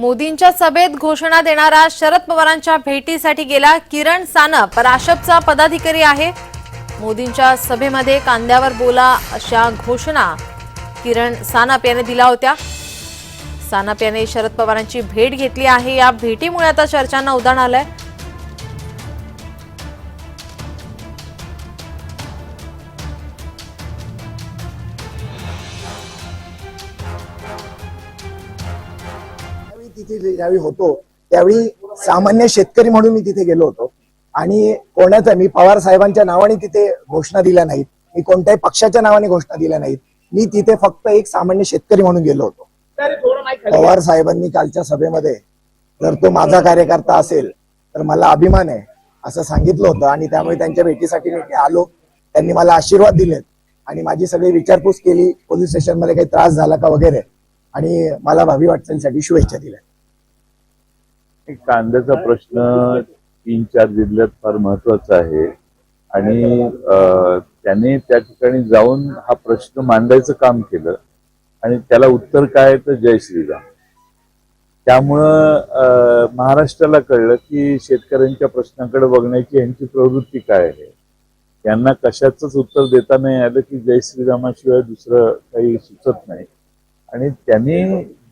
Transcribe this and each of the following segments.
मोदींच्या सभेत घोषणा देणारा शरद पवारांच्या भेटीसाठी गेला किरण सानप. राशपचा पदाधिकारी आहे. मोदींच्या सभेमध्ये कांद्यावर बोला अशा घोषणा किरण सानप याने दिल्या होत्या. सानप याने शरद पवारांची भेट घेतली आहे. या भेटीमुळे आता चर्चांना उदाहरण आलंय. तिथे ज्यावेळी होतो त्यावेळी सामान्य शेतकरी म्हणून मी तिथे गेलो होतो. आणि कोणाचा मी पवार साहेबांच्या नावाने तिथे घोषणा दिल्या नाहीत. मी कोणत्याही पक्षाच्या नावाने घोषणा दिल्या नाहीत. मी तिथे फक्त एक सामान्य शेतकरी म्हणून गेलो होतो. पवार साहेबांनी कालच्या सभेमध्ये जर तो माझा कार्यकर्ता असेल तर मला अभिमान आहे असं सांगितलं होतं. आणि त्यामुळे त्यांच्या भेटीसाठी मी आलो. त्यांनी मला आशीर्वाद दिलेत. आणि माझी सगळी विचारपूस केली पोलीस स्टेशनमध्ये काही त्रास झाला का वगैरे. आणि मला भावी वाटचालीसाठी शुभेच्छा दिल्या. कांद्याचा प्रश्न तीन चार जिल्ह्यात फार महत्त्वाचा आहे. आणि त्याने त्या ठिकाणी जाऊन हा प्रश्न मांडायचं काम केलं. आणि त्याला उत्तर काय तर जय श्रीराम. त्यामुळं महाराष्ट्राला कळलं की शेतकऱ्यांच्या प्रश्नाकडे बघण्याची यांची प्रवृत्ती काय आहे. त्यांना कशाच उत्तर देता नाही आलं की जय श्रीरामाशिवाय दुसरं काही सुचत नाही. आणि त्यांनी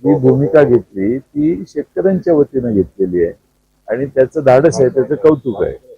जी भूमिका घेतली ती शेतकऱ्यांच्या वतीनं घेतलेली आहे. आणि त्याचं धाडस आहे त्याचं कौतुक आहे.